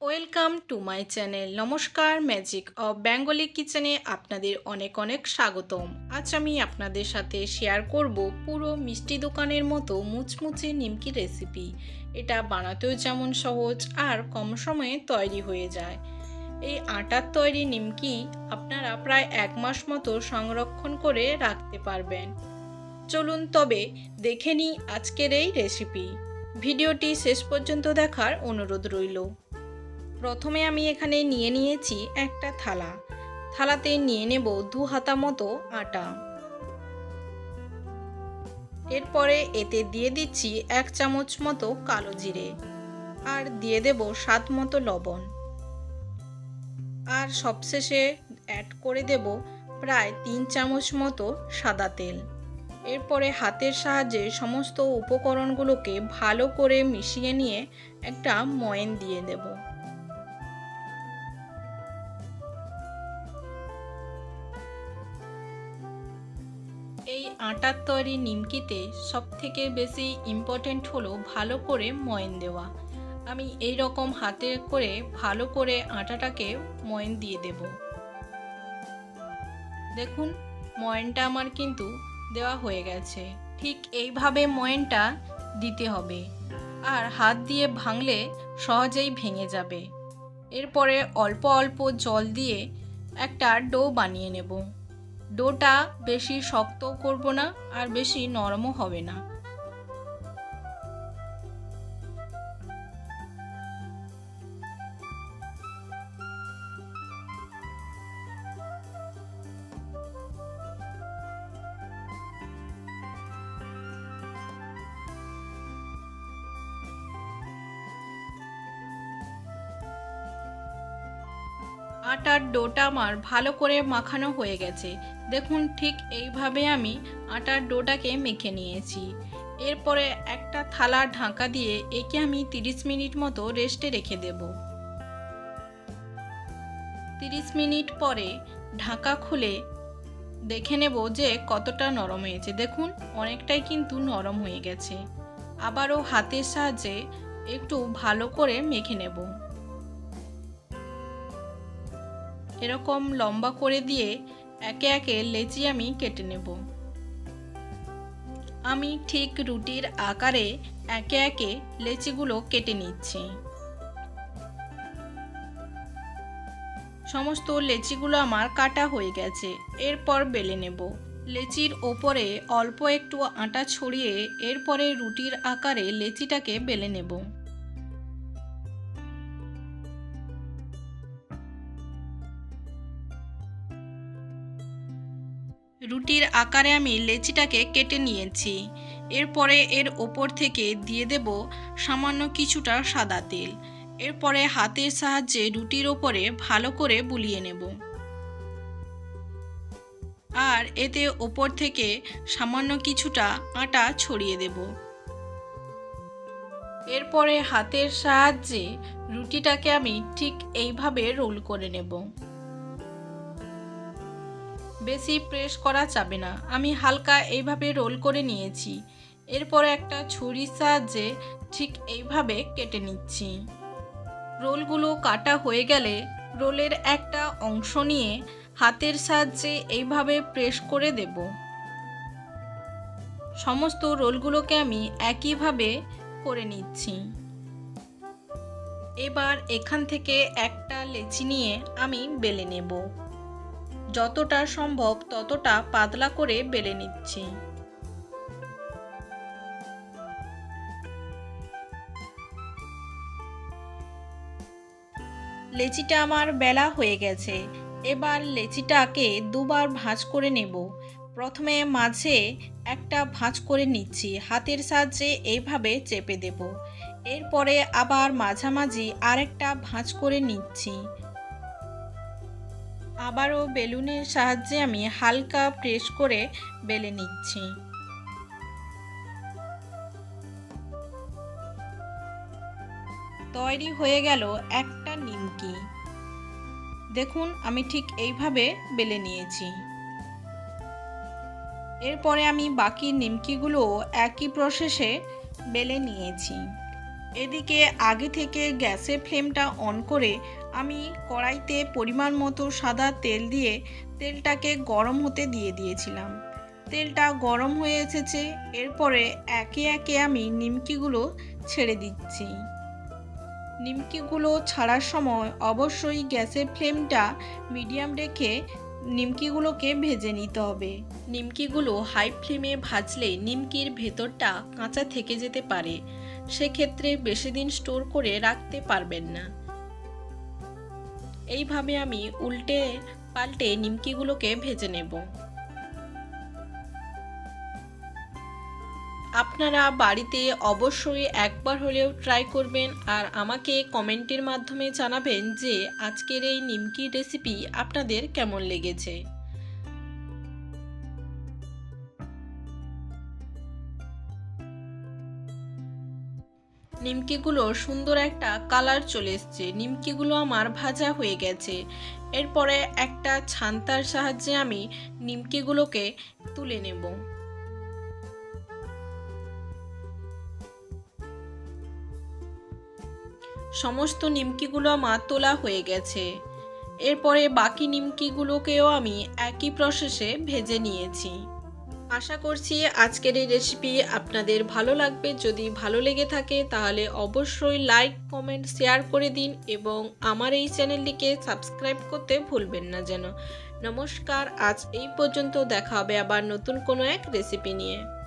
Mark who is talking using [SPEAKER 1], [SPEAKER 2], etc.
[SPEAKER 1] Welcome to my channel. নমস্কার, magic of Bengali কিচেনে আপনাদের অনেক অনেক স্বাগতম। আজ আমি আপনাদের সাথে শেয়ার করব পুরো মিষ্টি দোকানের মতো মুচমুচে নিমকি রেসিপি। এটা বানাতেও যেমন সহজ আর কম সময়ে তৈরি হয়ে যায়। এই আটার তৈরি নিমকি আপনারা প্রায় এক মাস মতো সংরক্ষণ করে রাখতে পারবেন। চলুন তবে দেখে নিই আজকের এই রেসিপি। ভিডিওটি শেষ পর্যন্ত দেখার অনুরোধ রইল। প্রথমে আমি এখানে নিয়ে নিয়েছি একটা থালা। থালাতে নিয়ে নেব দু হাতা মতো আটা। এরপরে এতে দিয়ে দিচ্ছি এক চামচ মতো কালো জিরে আর দিয়ে দেব স্বাদ মতো লবণ। আর সবশেষে অ্যাড করে দেব প্রায় তিন চামচ মতো সাদা তেল। এরপরে হাতের সাহায্যে সমস্ত উপকরণগুলোকে ভালো করে মিশিয়ে নিয়ে একটা ময়েন দিয়ে দেবো। এই আটার তৈরি নিমকিতে সব থেকে বেশি ইম্পর্টেন্ট হলো ভালো করে ময়ন দেওয়া। আমি এই রকম হাতে করে ভালো করে আটাটাকে ময়ন দিয়ে দেব। দেখুন, ময়নটা আমার কিন্তু দেওয়া হয়ে গেছে। ঠিক এইভাবে ময়নটা দিতে হবে। আর হাত দিয়ে ভাঙলে সহজেই ভেঙে যাবে। এরপরে অল্প অল্প জল দিয়ে একটা ডো বানিয়ে নেব। ডোটা বেশি শক্ত করব না আর বেশি নরমও হবে না। আটার ডোটা আমার ভালো করে মাখানো হয়ে গেছে। দেখুন ঠিক এইভাবে আমি আটার ডোটাকে মেখে নিয়েছি। এরপরে একটা থালা ঢাকা দিয়ে একে আমি 30 মিনিট মতো রেস্টে রেখে দেব। 30 মিনিট পরে ঢাকা খুলে দেখে নেব যে কতটা নরম হয়েছে। দেখুন, অনেকটাই কিন্তু নরম হয়ে গেছে। আবারও হাতের সাহায্যে একটু ভালো করে মেখে নেব। এরকম লম্বা করে দিয়ে একে একে লেচি আমি কেটে নেব। আমি ঠিক রুটির আকারে একে একে লেচিগুলো কেটে নিচ্ছি। সমস্ত লেচিগুলো আমার কাটা হয়ে গেছে, এরপর বেলে নেব। লেচির ওপরে অল্প একটু আটা ছড়িয়ে এরপরে রুটির আকারে লেচিটাকে বেলে নেব। রুটির আকারে আমি লেচিটাকে কেটে নিয়েছি। এরপরে এর ওপর থেকে দিয়ে দেব সামান্য কিছুটা সাদা তেল। এরপরে হাতের সাহায্যে রুটির ওপরে ভালো করে বুলিয়ে নেব। আর এতে ওপর থেকে সামান্য কিছুটা আটা ছড়িয়ে দেব। এরপরে হাতের সাহায্যে রুটিটাকে আমি ঠিক এইভাবে রোল করে নেব। বেশি প্রেস করা যাবে না। আমি হালকা এইভাবে রোল করে নিয়েছি। এরপর একটা ছুরির সাহায্যে ঠিক এইভাবে কেটে নিচ্ছি। রোলগুলো কাটা হয়ে গেলে রোলের একটা অংশ নিয়ে হাতের সাহায্যে এইভাবে প্রেস করে দেব। সমস্ত রোলগুলোকে আমি একইভাবে করে নিচ্ছি। এবার এখান থেকে একটা লেচি নিয়ে আমি বেলে নেব। যতটা সম্ভব ততটা পাতলা করে বেলে নিচ্ছি। লেচিটা আমার বেলা হয়ে গেছে। এবার লেচিটাকে দুবার ভাঁজ করে নেব। প্রথমে মাঝে একটা ভাঁজ করে নিচ্ছি, হাতের সাহায্যে এইভাবে চেপে দেব। এরপরে আবার মাঝামাঝি আরেকটা ভাঁজ করে নিচ্ছি। আবারও বেলুনের সাহায্যে আমি হালকা প্রেস করে বেলে নিচ্ছি। তৈরি হয়ে গেল একটা নিমকি। দেখুন, আমি ঠিক এইভাবে বেলে নিয়েছি। এরপরে আমি বাকি নিমকিগুলো একই প্রসেসে বেলে নিয়েছি। এদিকে আগে থেকে গ্যাসের ফ্লেমটা অন করে আমি কড়াইতে পরিমাণ মতো সাদা তেল দিয়ে তেলটাকে গরম হতে দিয়ে দিয়েছিলাম। তেলটা গরম হয়ে এসেছে, এরপরে একে একে আমি নিমকিগুলো ছেড়ে দিচ্ছি। নিমকিগুলো ছাড়ার সময় অবশ্যই গ্যাসের ফ্লেমটা মিডিয়াম রেখে নিমকিগুলোকে ভেজে নিতে হবে। নিমকিগুলো হাই ফ্লেমে ভাজলে নিমকির ভেতরটা কাঁচা থেকে যেতে পারে। সেক্ষেত্রে বেশি দিন স্টোর করে রাখতে পারবেন না। এইভাবে আমি উল্টে পাল্টে নিমকিগুলোকে ভেজে নেব। আপনারা বাড়িতে অবশ্যই একবার হলেও ট্রাই করবেন আর আমাকে কমেন্টের মাধ্যমে জানাবেন যে আজকের এই নিমকির রেসিপি আপনাদের কেমন লেগেছে। নিমকিগুলো সুন্দর একটা কালার চলে এসছে। নিমকিগুলো আমার ভাজা হয়ে গেছে। এরপরে একটা ছান্তার সাহায্যে আমি নিমকিগুলোকে তুলে নেব। সমস্ত নিমকিগুলো আমার তোলা হয়ে গেছে। এরপরে বাকি নিমকিগুলোকেও আমি একই প্রসেসে ভেজে নিয়েছি। আশা করছি আজকের এই রেসিপি আপনাদের ভালো লাগবে। যদি ভালো লেগে থাকে, তাহলে অবশ্যই লাইক কমেন্ট শেয়ার করে দিন এবং আমার এই চ্যানেলটিকে সাবস্ক্রাইব করতে ভুলবেন না যেন। নমস্কার, আজ এই পর্যন্ত দেখা হবে আবার নতুন কোনো এক রেসিপি নিয়ে।